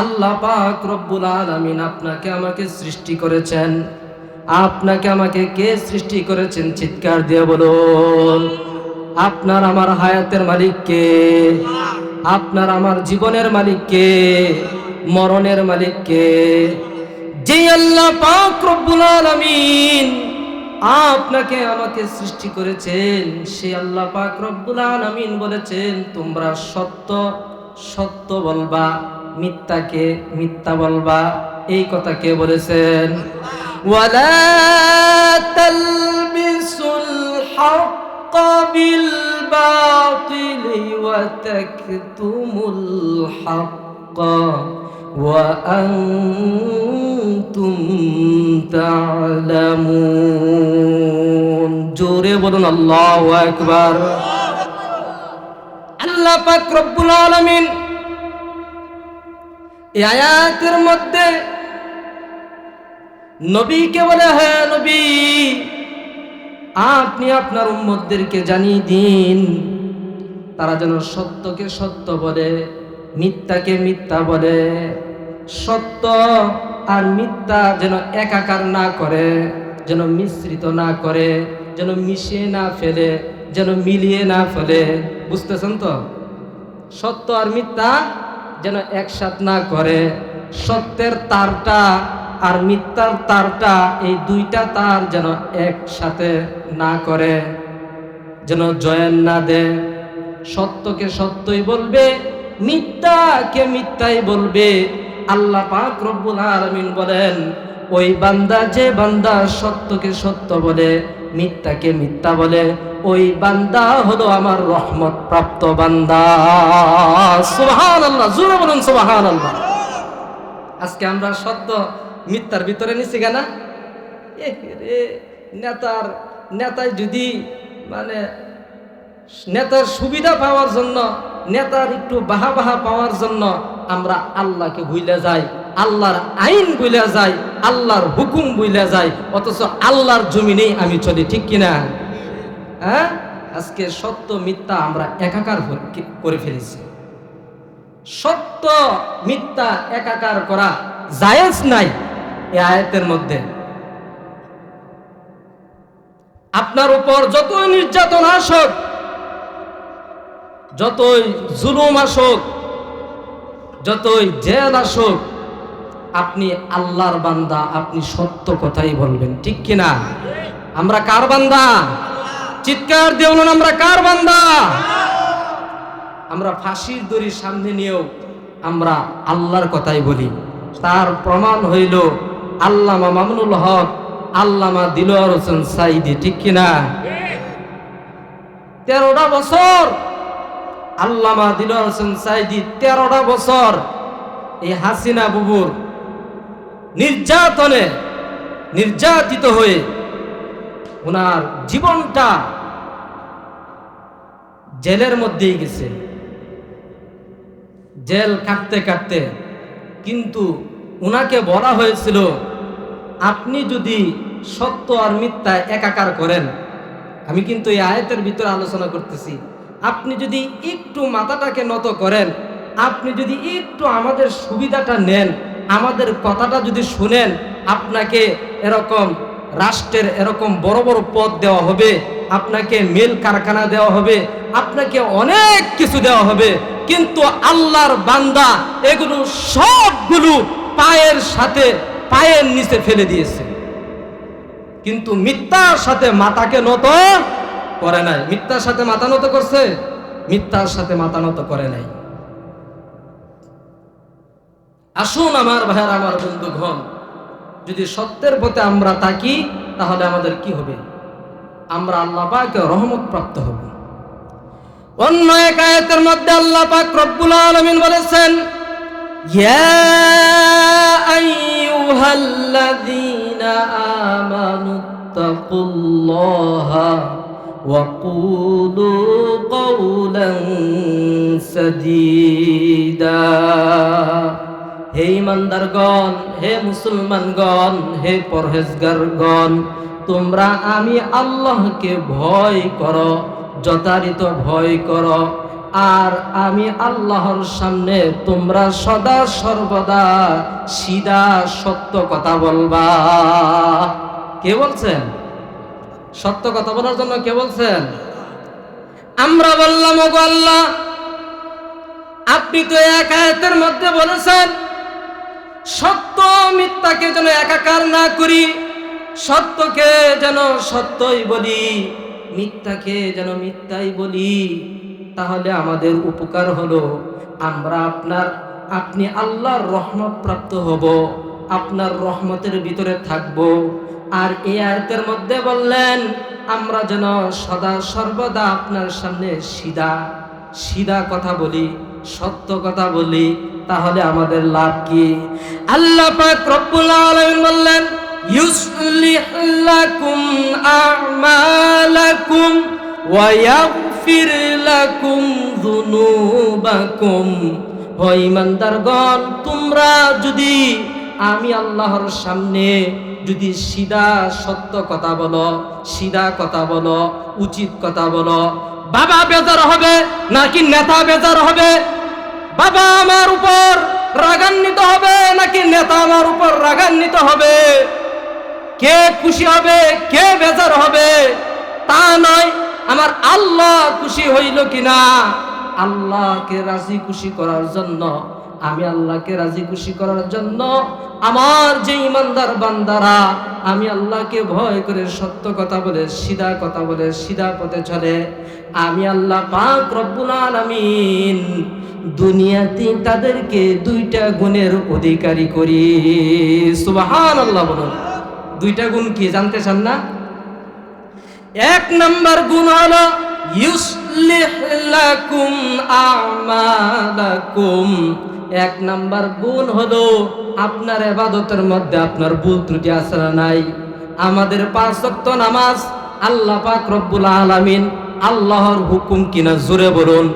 আল্লাহ পাক রব্বুল আলামিন আপনাকে আমাকে সৃষ্টি করেছেন। আপনাকে আমাকে কে সৃষ্টি করেছেন? চিৎকার দিয়ে বলুন, আপনার আমার হায়াতের মালিক কে? আপনার আমার জীবনের মালিক কে? মরণের মালিক কে? যে আল্লাহ পাক রব্বুল আলামিন আপনাকে আমাকে সৃষ্টি করেছেন, সে আল্লাহ পাক রব্বুল আলামিন বলেছেন, তোমরা সত্য সত্য বলবা। মিথ্যাকে মিথ্যা বলবা এই কথা কে বলেছেন? ওয়ালা তালবিসুল জোরে বলুন আল্লাহু আকবার। আল্লাহ পাক রব্বুল আলামিন আয়াতের মধ্যে নবীকে বলে হ্যাঁ নবী, আপনি আপনার উম্মতদেরকে জানিয়ে দিন। তারা যেন সত্যকে সত্য বলে, মিথ্যাকে মিথ্যা বলে। সত্য আর মিথ্যা যেন একাকার না করে, যেন মিশ্রিত না করে, যেন মিশিয়ে না ফেলে, যেন মিলিয়ে না ফেলে। বুঝতেছেন তো? সত্য আর মিথ্যা যেন একসাথ না করে। সত্যের তারটা আর মিথ্যার তারটা এই দুইটা তার যেন একসাথে না করে, যেন জয়েন না দে সত্যকে সত্যই বলবে, মিথ্যাকে মিথ্যাই বলবে। আল্লাহ পাক রব্বুল আলামিন বলেন, ওই বান্দা যে বান্দা সত্যকে সত্য বলে, মিথ্যাকে মিথ্যা বলে ওই বান্দা হলো আমার রহমত প্রাপ্ত বান্দা। সুবহান আল্লাহ জুড়ে বলুন সুবহান আল্লাহ আজকে আমরা সত্য মিথ্যার ভিতরে নিছি কেনা? এ রে, নেতার নেতায় যদি মানে নেতার সুবিধা পাওয়ার জন্য, নেতার একটু বাহা বাহা পাওয়ার জন্য আমরা আল্লাহকে ভুলে যাই, আল্লাহর আইন ভুলে যাই, আল্লাহর হুকুম ভুলে যাই, অথচ আল্লাহর জমিনেই আমি চলি, ঠিক কিনা? হ্যাঁ? আজকে সত্য, মিথ্যা আমরা একাকার করে- ফেলেছি? সত্য, মিথ্যা একাকার করা জায়েজ নাই এই আয়াতের মধ্যে। আপনার উপর যতই নির্যাতন আসুক, যতই জুলুম আসুক, যতই জেল আসুক, আপনি আল্লাহর বান্দা, আপনি সত্য কথাই বলবেন, ঠিক কিনা? আমরা কার বান্দা? চিৎকার দিয়ে বলুন, আমরা কার বান্দা? আমরা ফাঁসির দড়ির সামনে নিয়েও আমরা আল্লাহর কথাই বলি। তার প্রমাণ হইল আল্লামা মামুনুল হক, আল্লামা দিলোয়ার হোসেন সাইদি ঠিক কিনা তেরোটা বছর আল্লামা দিলোয়ার হোসেন সাইদি তেরোটা বছর এই হাসিনা বুবুর নির্যাতনে নির্যাতিত হয়ে ওনার জীবনটা জেলের মধ্যেই গেছে। জেল কাটতে কাটতে। কিন্তু ওনাকে বলা হয়েছিল, আপনি যদি সত্য আর মিথ্যা একাকার করেন, আমি কিন্তু এই আয়তের ভিতরে আলোচনা করতেছি, আপনি যদি একটু মাথাটাকে নত করেন, আপনি যদি একটু আমাদের সুবিধাটা নেন, আমাদের কথাটা যদি শুনেন, আপনাকে এরকম রাষ্ট্রের এরকম বড় বড় পদ দেওয়া হবে, আপনাকে মিল কারখানা দেওয়া হবে, আপনাকে অনেক কিছু দেওয়া হবে, কিন্তু আল্লাহর বান্দা এগুলো সবগুলো পায়ের সাথে, পায়ের নিচে ফেলে দিয়েছে। কিন্তু মিথ্যার সাথে মাথাকে নত করে নাই। মিথ্যার সাথে মাথা নত করছে? মিথ্যার সাথে মাথা নত করে নাই। আসুন আমার ভাইয়ার, আমার বন্ধুগণ যদি সত্যের পথে আমরা তাকি তাহলে আমাদের কি হবে? আমরা আল্লাহ পাকে রহমত প্রাপ্ত হব। অন্য এক আয়াতের মধ্যে আল্লাহ পাক রব্বুল আলামিন বলেছেন, ইয়া আইয়ুহাল্লাযীনা আমানু হে ইমানদারগণ, হে মুসলমানগণ, হে পরহেজগারগণ, তোমরা আমি আল্লাহকে ভয় করো, যথারিত ভয় করো, আর আমি আল্লাহর সামনে তোমরা সদা সর্বদা সিদা সত্য কথা বলবা। কে বলছেন? সত্য কথা বলার জন্য কে বলছেন? আমরা বললাম, ওগো আল্লাহ, আপনি তো এক মধ্যে বলেছেন সত্য মিথ্যাকে যেন একাকার না করি, সত্যকে যেন সত্যই বলি, মিথ্যাকে যেন মিথ্যাই বলি, তাহলে আমাদের উপকার হলো, আমরা আপনার, আপনি আল্লাহর রহমত প্রাপ্ত হব, আপনার রহমতের ভিতরে থাকব। আর এই আয়াতের মধ্যে বললেন, আমরা যেন সদা সর্বদা আপনার সামনে সিধা সিধা কথা বলি, সত্য কথা বলি তাহলে আমাদের লাভ কি? আল্লাহ পাক রব্বুল আলামিন বললেন, ইউসলিহ লাকুম আ'মালাকুম ওয়া ইয়াগফির লাকুম যুনুবাকুম। ও ইমানদারগণ তোমরা যদি আমি আল্লাহর সামনে যদি সিধা সত্য কথা বলো, সিধা কথা বলো, উচিত কথা বলো, বাবা বেজার হবে নাকি নেতা বেজার হবে? বাবা আমার উপর রাগান্বিত হবে নাকি নেতা আমার উপর রাগান্বিত হবে? কে খুশি হবে, কে বেজার হবে? তা নয়, আমার আল্লাহ খুশি হইল কিনা? আল্লাহকে রাজি খুশি করার জন্য, আমি আল্লাহকে রাজি খুশি করার জন্য আমার যে ইমানদার বান্দারা, আমি আল্লাহকে ভয় করে সত্য কথা বলে, সিধা কথা বলে, সিধা পথে চলে। আমি আল্লাহ পাক রব্বুল আলামিন দুনিয়াতে তাদেরকে দুইটা গুণের অধিকারী করি। সুবাহান আল্লাহ বলুন। দুইটা গুণ কি জানতে চান না? এক নাম্বার গুণ হলো, ইউসলিহ লাকুম আমালাকুম। এক নাম্বার গুণ হলো, আপনার এবাদতের মধ্যে আপনার ভুল ত্রুটি আছে নাই? আমাদের পাঁচ ওয়াক্ত নামাজ, আল্লাহ পাক রব্বুল আলামিন আল্লাহর হুকুম কিনা জোরে বলুন।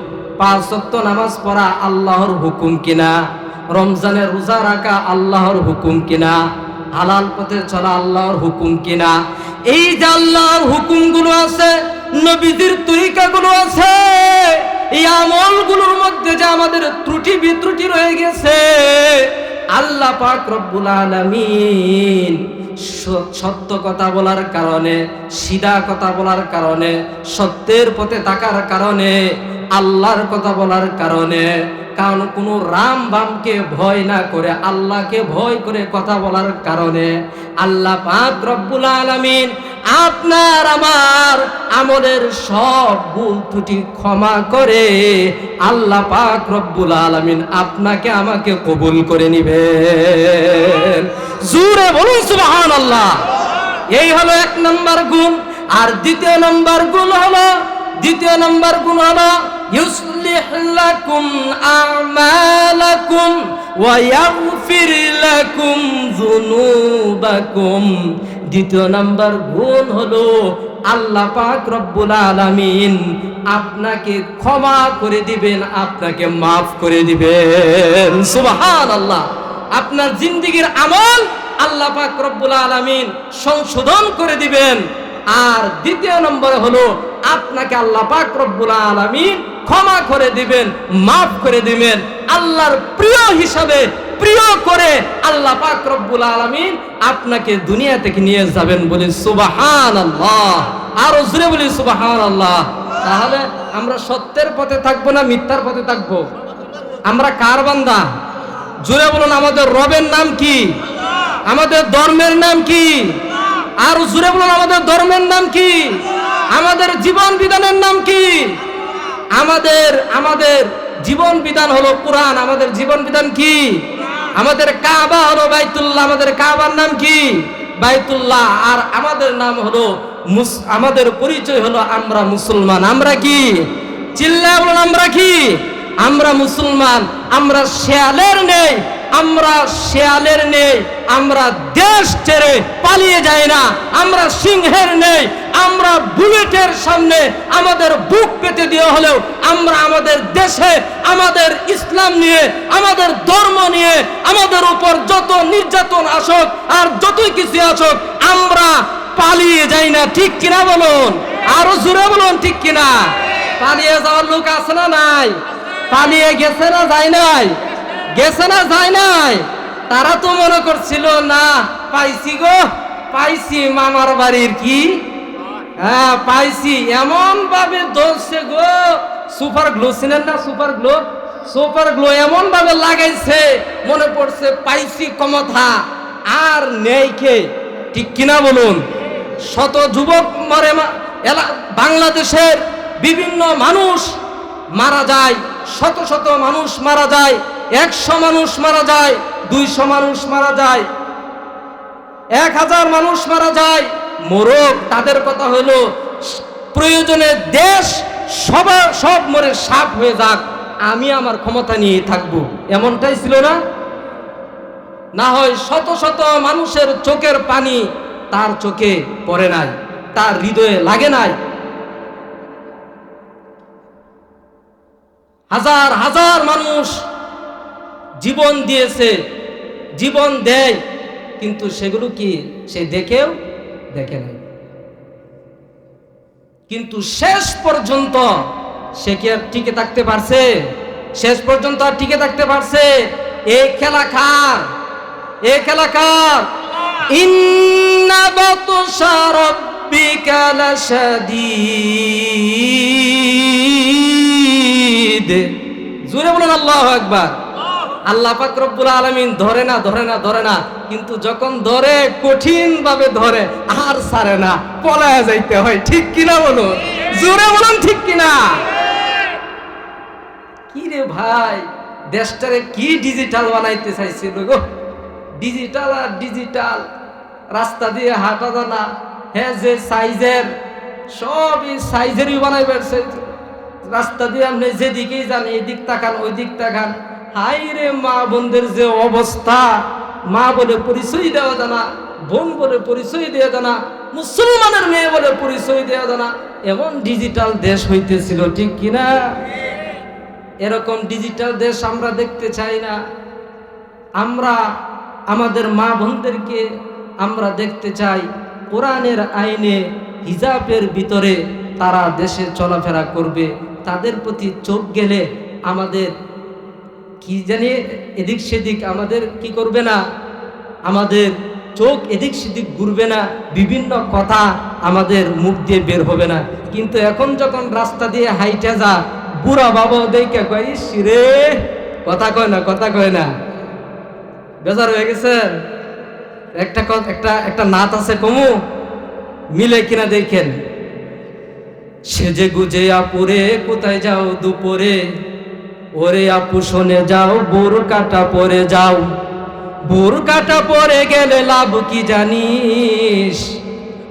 পাঁচ ওয়াক্ত নামাজ পড়া আল্লাহর হুকুম কিনা? রমজানের রোজা রাখা আল্লাহর হুকুম কিনা? হালাল পথে চলা আল্লাহর হুকুম কিনা? এই যে আল্লাহর হুকুমগুলো আছে নবীদের তরিকাগুলো আছে, এই আমলগুলোর মধ্যে যে আমাদের ত্রুটি বিত্রুটি রয়ে গেছে, আল্লাহ পাক রব্বুল আলামিন সত্য কথা বলার কারণে, সিধা কথা বলার কারণে, সত্যের পথে থাকার কারণে আল্লাহর কথা বলার কারণে কারণ কোনো রাম বামকে ভয় না করে, আল্লাহকে ভয় করে কথা বলার কারণে আল্লাহ পাক রব্বুল আলামিন আপনার আমার আমলের সব ভুল ত্রুটি ক্ষমা করে আল্লাহ পাক রব্বুল আলামিন আপনাকে আমাকে কবুল করে নিবেন। জুরে বলুন সুবহান আল্লাহ এই হলো এক নম্বর গুণ। আর দ্বিতীয় নম্বর গুণ হলো, দ্বিতীয় নম্বর গুণ হলো লাকুম আমালাকুম ওয়া ইয়াগফির লাকুম যুনুবাকুম দ্বিতীয় নম্বর গুণ হলো আল্লাহ পাক রব্বুল আলামিন আপনাকে ক্ষমা করে দিবেন, আপনাকে মাফ করে দিবেন। সুবহানাল্লাহ। আপনার জিন্দিগির আমল আল্লাহ পাক রব্বুল আলামিন সংশোধন করে দিবেন। আর দ্বিতীয় নম্বরে হলো আপনাকে আল্লাহ পাক রব্বুল আলামিন ক্ষমা করে দিবেন, মাফ করে দিবেন। আল্লাহর প্রিয় হিসাবে, প্রিয় করে আল্লাহ পাক রব্বুল আলামিন আপনাকে দুনিয়া থেকে নিয়ে যাবেন বলে সুবহানাল্লাহ। আরও জোরে বলি সুবহানাল্লাহ। তাহলে আমরা সত্যের পথে থাকব না মিথ্যার পথে থাকব? আমরা কার বান্দা? জুড়ে বলুন, আমাদের রবের নাম কি? আমাদের ধর্মের নাম কি? আর জুড়ে বলুন, আমাদের ধর্মের নাম কি? আমাদের জীবন বিধানের নাম কি? আমাদের আমাদের জীবন বিধান হলো কোরআন। আমাদের জীবন বিধান কি? আমাদের কাবা হলো বাইতুল্লাহ। আমাদের কাবার নাম কি? বাইতুল্লাহ। আর আমাদের নাম হলো আমাদের পরিচয় হলো আমরা মুসলমান। আমরা কি? চিল্লায় বলুন, আমরা কি? আমরা মুসলমান। আমরা শেয়ালের নেই আমরা শেয়ালের নেই আমরা দেশ ছেড়ে পালিয়ে যাই না, আমরা সিংহের নেই, আমরা বুলেটের সামনে আমাদের বুক পেতে দিয়ে হলেও আমরা আমাদের দেশে, আমাদের ইসলাম নিয়ে, আমাদের ধর্ম নিয়ে, আমাদের উপর যত নির্যাতন আসুক আর যতই কিছু আসুক, আমরা পালিয়ে যাই না, ঠিক কিনা বলুন? আরও জোরে বলুন, ঠিক কিনা? পালিয়ে যাওয়ার লোক আছে না নাই? পালিয়ে গেছে না যায় নাই? গেছে না যায় নাই? তারা তো মনে করছিল, না, পাইছি গো, পাইছি মামার বাড়ির কি? হ্যাঁ পাইছি। এমন ভাবে ধরছে গো, সুপার গ্লো ছিলেন না সুপার গ্লো? সুপার গ্লো এমন ভাবে লাগাইছে, মনে পড়ছে, পাইছি ক্ষমতা, আর নেই কে? ঠিক কিনা বলুন? শত যুবক মরে বাংলাদেশের বিভিন্ন মানুষ মারা যায়, শত শত মানুষ মারা যায়, একশো মানুষ মারা যায় দুইশো মানুষ মারা যায়, এক হাজার মানুষ মারা যায়। মোরগ, তাদের কথা হলো, প্রয়োজনে দেশ সবার সব মরে সাপ হয়ে যাক, আমি আমার ক্ষমতা নিয়ে থাকব। এমনটাই ছিল না? না হয় শত শত মানুষের চোখের পানি তার চোখে পড়ে নাই, তার হৃদয়ে লাগে নাই। হাজার হাজার মানুষ জীবন দিয়েছে, জীবন দেয়, কিন্তু সেগুলো কি সে দেখেও দেখে নাই। কিন্তু শেষ পর্যন্ত সে কি আর টিকে থাকতে পারছে? শেষ পর্যন্ত আর টিকে থাকতে পারছে? এই খেলা কার? এই খেলা কার? জোরে বলুন আল্লাহু আকবার। আল্লাহ পাক রব্বুল আলামিন ধরে না ধরে না ধরে না। কিন্তু যখন ধরে কঠিন ভাবে ধরে, আর ছাড়ে না। পলায় যাইতে হয়, ঠিক কিনা বলুন? জোরে বলুন, ঠিক কিনা? কি রে ভাই, দেশটারে কি ডিজিটাল বানাইতে চাইছিল গো? ডিজিটাল আর ডিজিটাল রাস্তা দিয়ে হাঁটা জানা হ্যাঁ যে সাইজের, সবই সাইজেরই বানাই বেড়ছে রাস্তা দিয়ে আপনি যেদিকেই যান এই দিক তাকান ওই দিক তাকান। হাই রে মা বোনদের যে অবস্থা, মা বলে পরিচয় দেওয়া জানা বোন বলে পরিচয় দেওয়া জানা মুসলমানের মেয়ে বলে পরিচয় দেওয়া জানা এমন ডিজিটাল দেশ হইতেছিল, ঠিক কিনা? এরকম ডিজিটাল দেশ আমরা দেখতে চাই না। আমরা, আমাদের মা বোনদেরকে আমরা দেখতে চাই, কোরআনের আইনে, হিজাবের ভিতরে তারা দেশে চলাফেরা করবে, তাদের প্রতি চোখ গেলে আমাদের কি জানি এদিক সেদিক আমাদের কি করবে না? আমাদের চোখ এদিক সেদিক ঘুরবে না, বিভিন্ন কথা আমাদের মুখ দিয়ে বের হবে না। কিন্তু এখন যখন রাস্তা দিয়ে হাইটে যা, বুড়া বাবা দেখে কয় রে, কথা কয় না, কথা কয় না। বেজার হয়ে গেছে। একটা একটা একটা নাত আছে কমু, মিলে কিনা দেখেন। সেজে গুজে আপুরে, কোথায় যাও দুপুরে? ওরে আপু শোনে যাও বোর কাটা পরে যাও। বোর কাটা পরে গেলে লাভ কি জানিস?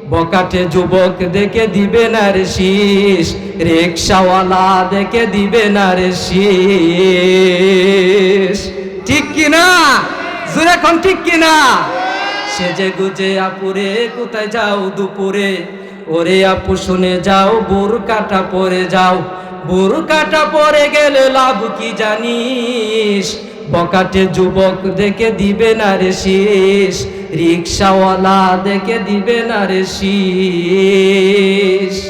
বকাটে যুবক দেখে দিবে না রে শীষ, রিক্সাওয়ালা দেখে দিবে না রে শীষ। ঠিক কিনা এখন ঠিক কিনা সেজে গুজে আপুরে, কোথায় যাও দুপুরে? ওরে আপু, শুনে যাও বোর কাটা পরে যাও। বোর কাটা পরে গেলে লাভ কি জানিস? বকাটে যুবক দেখে দিবে না রে শীষ। রিক্সাওয়ালা দেখে দিবে না রে শীষ।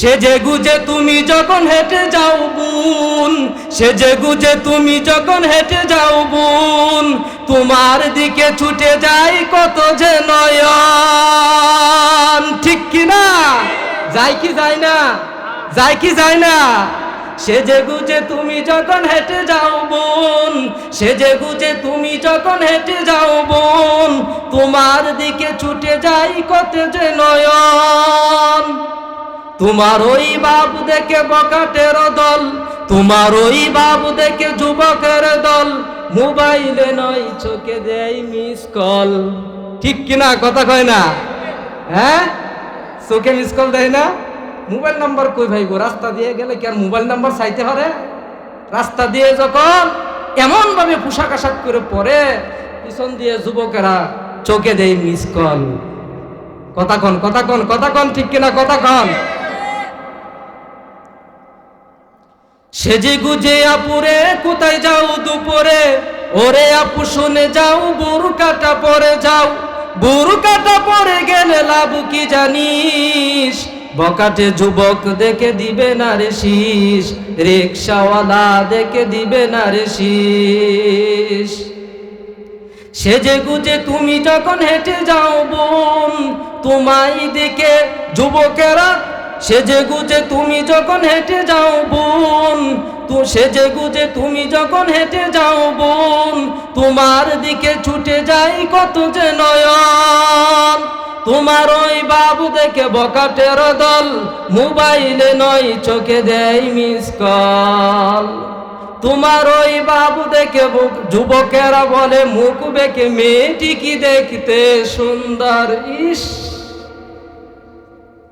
সেজে গুজে তুমি যখন হেঁটে যাও বোন সেজে গুজে তুমি যখন হেঁটে যাও বোন, তোমার দিকে ছুটে যাই কত যে নয়ন। ঠিক কি না? যাই কি যায় না? যাই কি যায় না? সেজে গুজে তুমি যখন হেঁটে যাও বোন সেজে গুজে তুমি যখন হেঁটে যাও বোন, তোমার দিকে ছুটে যাই কত যে নয়ন। তোমার ওই বাবু দেখে বকাটের দল, তোমার ওই বাবু দেখে যুবকের দল। মোবাইলে নয়, চোখে দেয় মিস কল ঠিক কিনা কথা কয় না? হ্যাঁ? চোখে মিস কল দেয় না? মোবাইল নাম্বার কই ভাই গো রাস্তা দিয়ে গেলে কি আর মোবাইল নাম্বার চাইতে পারে? রাস্তা দিয়ে যখন এমন ভাবে পোশাক আশাক করে পরে, পিছন দিয়ে যুবকেরা চোখে দেয় মিস কল কথা কন কথা কন কথা কন, ঠিক কিনা কথা কন। সেজে গুজে আপুরে, কোথায় যাও দুপুরে? ওরে আপু, শুনে যাও বুরু কাটা পরে যাও। বুরু কাটা পরে গেলে লাভ কি জানিস? বকাটে যুবক দেখে দিবে না রে শীষ। রিক্সাওয়ালা দেখে দিবে না রে শীষ। সেজে গুজে তুমি যখন হেঁটে যাও বোন, তোমায় দেখে যুবকেরা সেজে গুজে তুমি যখন হেঁটে যাও বোন, তু সেজে গুজে তুমি যখন হেঁটে যাও বোন, তোমার দিকে ছুটে যাই কত যে নয়ন। তোমার ওই বাবু দেখে বকাটের দল, মোবাইলে নয় চোখে দেয় মিস কল তোমার ওই বাবু দেখে বুক- যুবকেরা বলে, মুখ বেঁকে মেয়েটি কি দেখতে সুন্দর, ইস।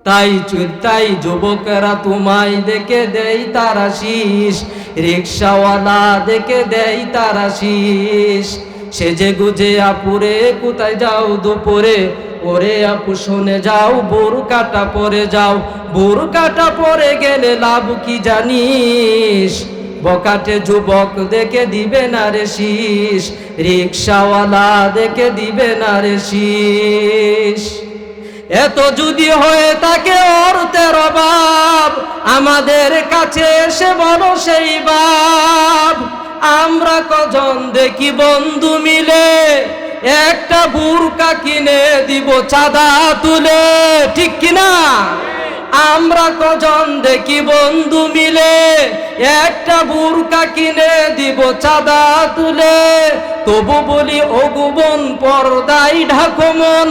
তাই তাই যুবকেরা তোমায় দেখে দেই তারা শীষ। রিক্সাওয়ালা দেখে দেই তারা শীষ। সেজে গুজে আপুরে, কোথায় যাও দুপুরে? ওরে আপু, শুনে যাও বোর কাটা পরে যাও। বোর কাটা পরে গেলে লাভ কি জানিস? বকাটে যুবক দেখে দিবে না রে শীষ। রিক্সাওয়ালা দেখে দিবে না রে শীষ। এত যদি হয়ে থাকে অর্থের অভাব, আমাদের কাছে এসে বলো সেই বাপ। আমরা কজন দেখি বন্ধু মিলে, একটা বুরকা কিনে দিব চাঁদা তুলে, ঠিক কিনা? আমরা কজন দেখি বন্ধু মিলে? একটা বুরকা কিনে দিব চাঁদা তুলে। তবু বলি অগুবন পর্দাই ঢাকমন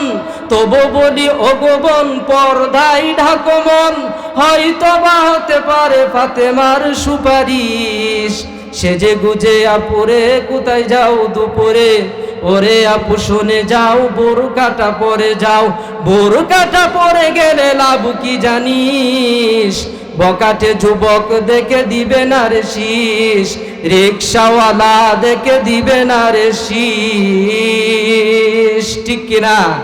তবু বলি অগুবন পর্দাই ঢাকমন হয়তো বা হতে পারে ফাতেমার সুপারিশ। সেজে গুজে আপুরে, কোথায় যাও দুপুরে? ওরে আপু, শুনে যাও বোর কাটা পরে যাও। বোর কাটা পরে গেলে লাভ কি জানিস? বকাটে যুবক দেখে দিবে না রে শীষ। রিক্সাওয়ালা দেখে দিবে না রে শীষ। ঠিক কিনা?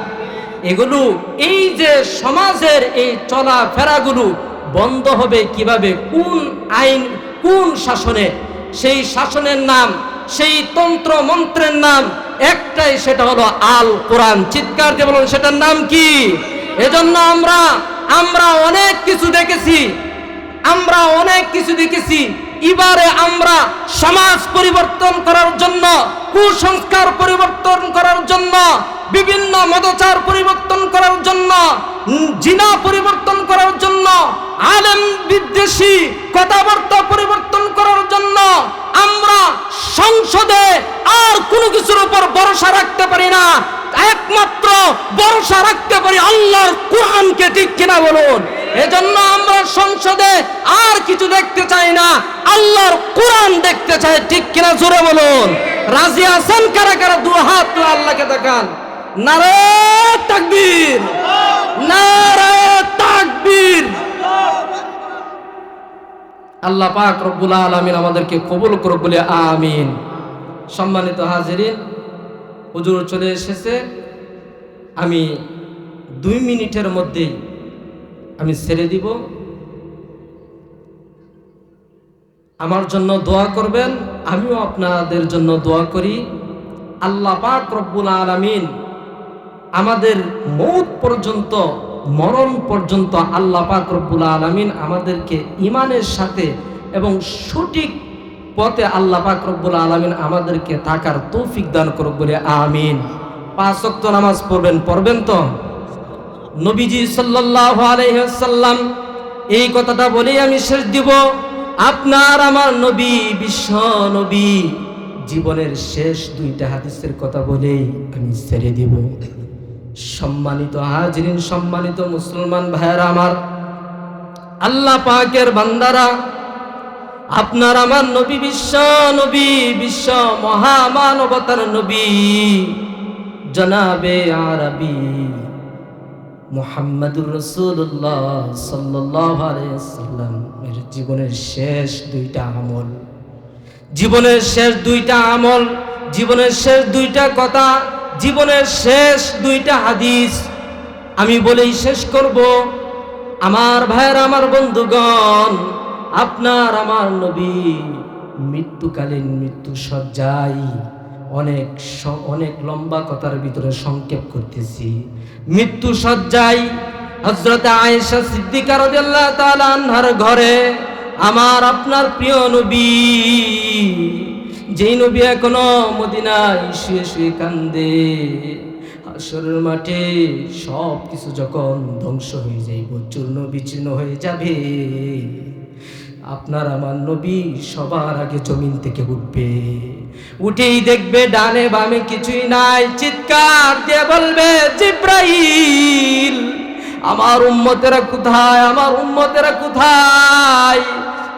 এগুলো এই যে সমাজের এই চলাফেরাগুলো বন্ধ হবে কীভাবে? কোন আইন, কোন শাসনে সেই শাসনের নাম, সেই তন্ত্র মন্ত্রের নাম, একটাই সেটা হলো আল কোরআন। চিৎকার দিয়ে বলুন, সেটার নাম কি? এজন্য আমরা আমরা অনেক কিছু দেখেছি, আমরা অনেক কিছু দেখেছি। এবারে আমরা সমাজ পরিবর্তন করার জন্য, কুসংস্কার পরিবর্তন করার জন্য, বিভিন্ন মদচার পরিবর্তন করার জন্য, জিনা পরিবর্তন করার জন্য, আলেম বিদ্বেষী, কথাবার্তা পরিবর্তন করার জন্য আমরা সংসদে আর কোনো কিছুর উপর ভরসা রাখতে পারি না। একমাত্র ভরসা রাখতে পারি আল্লাহর কোরআনকে, ঠিক কিনা বলুন? এজন্য আমরা সংসদে আর কিছু দেখতে চাই না। আল্লাহর কোরআন দেখতে চাই, ঠিক কিনা জোরে বলুন? রাজি আছেন কারা কারা? দু হাত আল্লাহকে দেখান। নারে তাকবীর। নারে তাকবীর। আল্লাহ পাক রব্বুল আলামিন আমাদেরকে কবুল করুক বলে আমিন। সম্মানিত হাজিরিন, হুজুর চলে এসেছে। আমি দুই মিনিটের মধ্যেই আমি ছেড়ে দিব। আমার জন্য দোয়া করবেন, আমিও আপনাদের জন্য দোয়া করি। আল্লাহ পাক রব্বুল আলামিন আমাদের মৌত পর্যন্ত, মরণ পর্যন্ত আল্লাহ পাক রব্বুল আলামিন আমাদেরকে ইমানের সাথে এবং সঠিক পথে আল্লাহ পাক রব্বুল আলামিন আমাদেরকে থাকার তৌফিক দান করুক বলে আমিন। পাঁচ নামাজ পড়বেন পড়বেন তো? নবীজি সাল্লাল্লাহু আলাইহি ওয়াসাল্লাম এই কথাটা বলেই আমি শেষ দিব। আপনার আমার নবী, বিশ্ব নবী, জীবনের শেষ দুইটা হাদিসের কথা বলেই আমি ছেড়ে দিব। সম্মানিত হাজরিন, সম্মানিত মুসলমান ভাইয়েরা আমার, আল্লাহ পাকের বান্দারা আপনার আমার নবী বিশ্ব নবী, বিশ্ব মহামানবতার নবী। জনাবে আরবি মুহাম্মাদুর রসুল্লাহ সাল্লাহ আলাইসাল্লাম এর জীবনের শেষ দুইটা আমল। জীবনের শেষ দুইটা আমল, জীবনের শেষ দুইটা কথা, জীবনের শেষ দুইটা হাদিস। আমি বলেই শেষ করব। আমার ভাইয়ের, আমার বন্ধুগণ আপনার আমার নবী মৃত্যুকালীন মৃত্যু সজ্জায় অনেক অনেক লম্বা কথার ভিতরে সংক্ষেপ করতেছি। মৃত্যু সজ্জায় হজরত আয়েশা সিদ্দিকা রাদিয়াল্লাহু তাআলা আনহার ঘরে আমার আপনার প্রিয় নবী, যেই নবী এখনও মদিনায় শুয়ে শুয়ে কান্দে। হাসরের মাঠে সব কিছু যখন ধ্বংস হয়ে যাইব চূর্ণ বিচ্ছিন্ন হয়ে যাবে। আপনার আমার নবী সবার আগে জমিন থেকে উঠবে। উঠেই দেখবে ডানে বামে কিছুই নাই। চিৎকার দিয়ে বলবে, জিব্রাইল, আমার উম্মতেরা কোথায়? আমার উম্মতেরা কোথায়?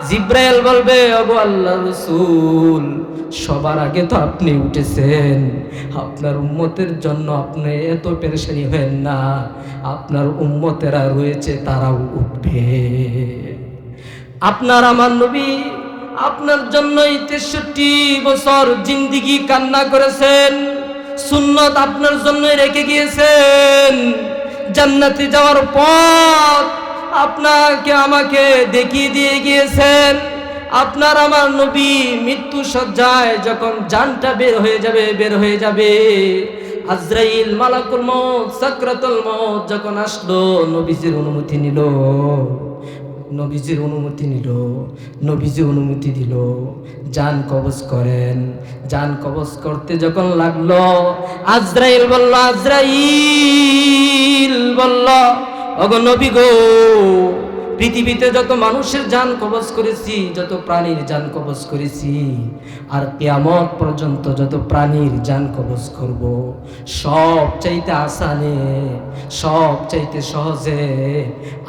জিব্রাইল বলবে, ওগো আল্লাহ রসুল, সবার আগে তো আপনি উঠেছেন। আপনার উম্মতের জন্য আপনি এত পেরেশানি হেন না। আপনার উম্মতেরা রয়েছে, তারাও উঠবে। আপনার আমার নবী আপনার জন্যই তেষট্টি বছর জিন্দিগি কান্না করেছেন, সুন্নত আপনার জন্যই রেখে গিয়েছেন। জান্নাতে যাওয়ার পথ আপনাকে আমাকে দেখিয়ে দিয়ে গিয়েছেন। আপনার আমার নবী মৃত্যু সজ্জায় যখন জানটা বের হয়ে যাবে, বের হয়ে যাবে। আজরাইল মালাকুল মত সাকরাতুল মত যখন আসলো, নবীজির অনুমতি নিল। নবীজির অনুমতি নিল, নবীজি অনুমতি দিল, যান কবজ করেন। যান কবজ করতে যখন লাগল, আজরাইল বলল আজরাইল বলল, অগ নবী গো পৃথিবীতে যত মানুষের যান কবজ করেছি, যত প্রাণীর যান কবজ করেছি, আর কেয়ামত পর্যন্ত যত প্রাণীর যান কবজ করব, সব চাইতে আসানে, সব চাইতে সহজে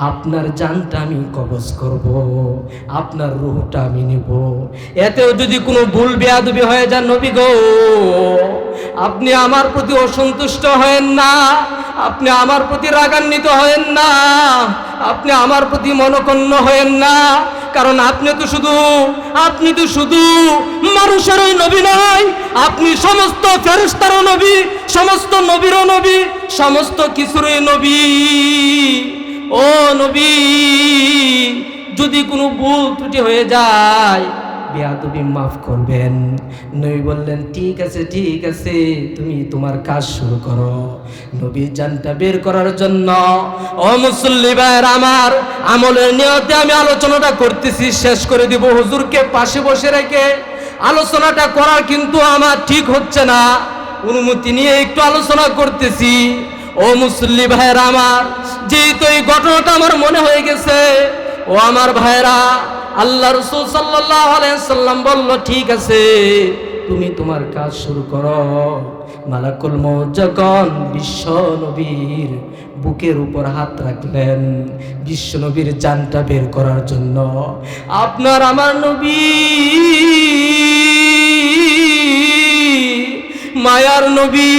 আপনার জানটা আমি কবজ করব, আপনার রুহটা আমি নিব। এতেও যদি কোনো ভুল বেয়াদবি হয়ে যান নবী গো, আপনি আমার প্রতি অসন্তুষ্ট হয়েন না, আপনি আমার প্রতি রাগান্বিত হয়েন না আপনি আমার প্রতি মনকন্য হয়েন না। কারণ আপনি তো শুধু, আপনি তো শুধু মানুষেরই নবী নয়। আপনি সমস্ত ফেরস্তারও নবী, সমস্ত নবীরও নবী, সমস্ত কিছুরই নবী। ও নবী, যদি কোনো ভুল ত্রুটি হয়ে যায় বেয়াদবি মাফ করবেন। নবী বললেন, ঠিক আছে ঠিক আছে, তুমি তোমার কাজ শুরু করো। নবীর জানটা বের করার জন্য, ও মুসল্লি ভাইয়ের আমার, আমলের নিয়তে আমি আলোচনাটা করতেছি, শেষ করে দিব। হুজুরকে পাশে বসে রেখে আলোচনাটা করার কিন্তু আমার ঠিক হচ্ছে না। অনুমতি নিয়ে একটু আলোচনা করতেছি। ও মুসল্লি ভাইয়ের আমার, যেহেতু এই ঘটনাটা আমার মনে হয়ে গেছে, ও আমার ভাইরা আল্লাহ রসুল সাল্লাম বলল, ঠিক আছে, তুমি তোমার কাজ শুরু করো। মালাকুল যখন বিশ্ব নবীর বুকের উপর হাত রাখলেন, বিশ্ব নবীর জানটা বের করার জন্য, আপনার আমার নবী মায়ার নবী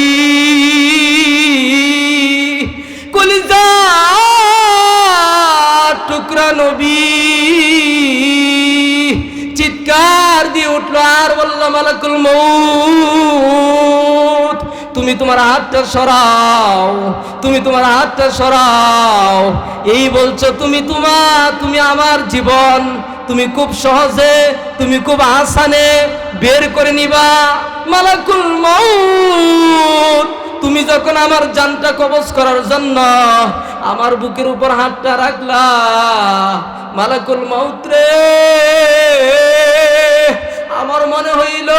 কলিজা টুকরা নবী। চিৎকার দিয়ে উঠল, আর বলল, মালাকুল মৌত তুমি তোমার হাতটা সরাও, তুমি তোমার হাতটা সরাও। এই বলছো, তুমি তোমার তুমি আমার জীবন, তুমি খুব সহজে, তুমি খুব আসানে বের করে নিবা। মালাকুল মৌত তুমি যখন আমার জানটা কবজ করার জন্য আমার বুকের উপর হাতটা রাখলা, মালাকুল মৌত্রে আমার মনে হইল,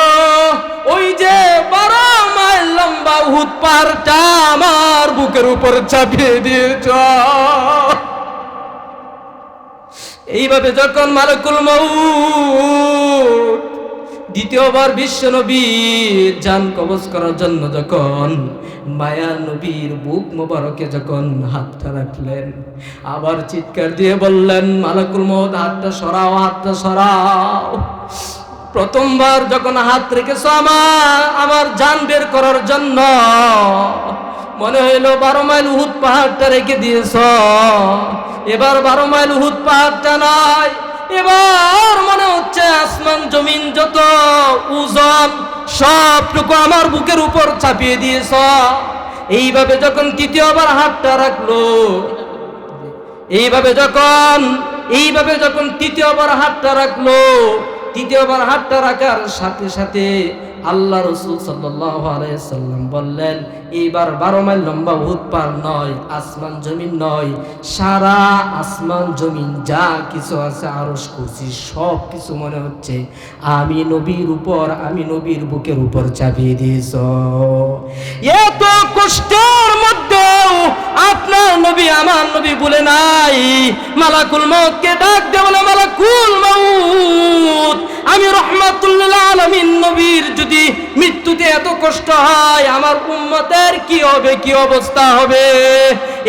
ওই যে বারো মাইল লম্বা উহুদ পাহাড়টা আমার বুকের উপর চাপিয়ে দিয়েছ। এইভাবে যখন মালাকুল মৌত দ্বিতীয়বার বিশ্ব নবীর যান কবজ করার জন্য যখন মায়া নবীর বুক মোবারকে যখন হাতটা রাখলেন, আবার চিৎকার দিয়ে বললেন, মালাকুল মহদ হাতটা সরাও হাতটা সরাও। প্রথমবার যখন হাত রেখেছ আমার আমার যান বের করার জন্য, মনে হইল বারো মাইল উহুদ পাহাড়টা রেখে দিয়েছ। এবার বারো মাইল উহুদ পাহাড়টা নয় এবার মনে হচ্ছে আসমান, জমিন যত ওজন সবটুকু আমার বুকের উপর চাপিয়ে দিয়েছ। এইভাবে যখন তৃতীয়বার হাতটা রাখল, এইভাবে যখন এইভাবে যখন তৃতীয়বার হাতটা রাখল তৃতীয়বার হাতটা রাখার সাথে সাথে আল্লাহ রসুল সাল্লাম বললেন এইবার বারো মাইল লম্বা উহুদ পার নয়, আসমান জমিন নয়, সারা আসমান জমিন যা কিছু আছে আরস করছি সব কিছু মনে হচ্ছে। আমি নবীর উপর, আমি নবীর বুকের উপর চাপিয়ে দিয়েছ। এত কষ্টের মধ্যেও আপনার নবী, আমার নবী বলে নাই, মালাকুল মৌতকে ডাক দে বলে মালাকুল মৌত আমি রহমাতুল্লাহ আলমিন নবীর যদি মৃত্যুতে এত কষ্ট হয়, আমার উম্মতের কি হবে, কি অবস্থা হবে?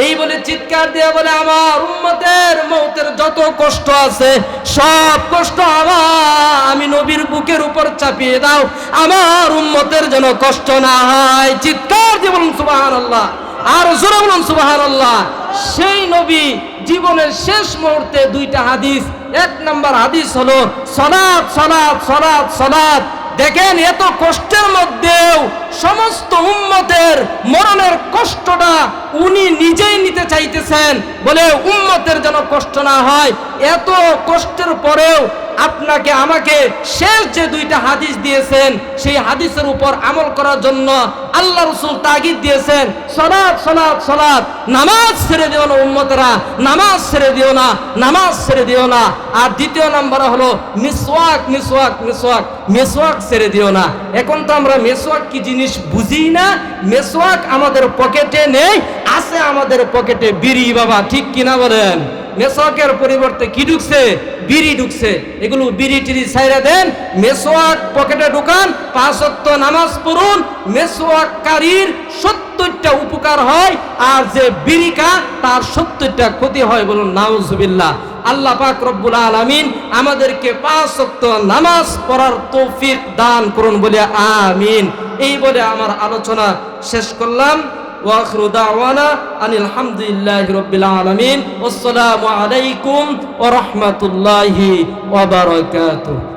এই বলে চিৎকার দিয়ে বলে, আমার উম্মতের মৌতের যত কষ্ট আছে, সব কষ্ট আমার। আমি নবীর বুকের উপর চাপিয়ে দাও। আমার উম্মতের যেন কষ্ট না হয়। চিৎকার দিয়ে বলুন, সুবহানাল্লাহ। আর জোরে বলুন, সুবহানাল্লাহ। সেই নবী জীবনের শেষ মুহূর্তে দুইটা হাদিস। এক নম্বর হাদিস হলো, সলাৎ সলাৎ সলাৎ সলাৎ। দেখেন, এত কষ্টের মধ্যেও সমস্ত উম্মতের মরণের কষ্টটা উনি নিজেই নিতে চাইতেছেন। বলে উম্মতের যেন কষ্ট না হয়। এত কষ্টের পরেও আপনাকে, আমাকে শেষ যে দুইটা হাদিস দিয়েছেন, সেই হাদিসের উপর আমল করার জন্য আল্লাহ রসুল তাগিদ দিয়েছেন। সলাৎ সলাদ সলাদ নামাজ ছেড়ে দিও না উম্মতরা। নামাজ ছেড়ে দিও না। নামাজ ছেড়ে দিও না। আর দ্বিতীয় নাম্বার হলো মিসওয়াক মিসওয়াক মিসওয়াক। মেসওয়াক ছেড়ে দিও না। এখন তো আমরা মেসওয়াক কি জিনিস বুঝি না মেসওয়াক আমাদের পকেটে নেই, আছে আমাদের পকেটে বিড়ি, বাবা, ঠিক কিনা বলেন? মেসওয়াকের পরিবর্তে কি ঢুকছে? বিড়ি ঢুকছে। এগুলো বিড়ি টিড়ি ছাইরা দেন মেসোয়াক পকেটে ঢুকান, পাঁচ ওয়াক্ত নামাজ পড়ুন মেসোয়াককারীর সত্তরটা উপকার হয়, আর যে বিড়িকা, তার সত্তরটা ক্ষতি হয় বলুন, নাউজুবিল্লাহ। আল্লাহ পাক রব্বুল আলামিন আমাদেরকে পাঁচ ওয়াক্ত নামাজ পড়ার তৌফিক দান করুন বলে আমিন এই বলে আমার আলোচনা শেষ করলাম واخر دعوانا ان الحمد لله رب العالمين والسلام عليكم ورحمه الله وبركاته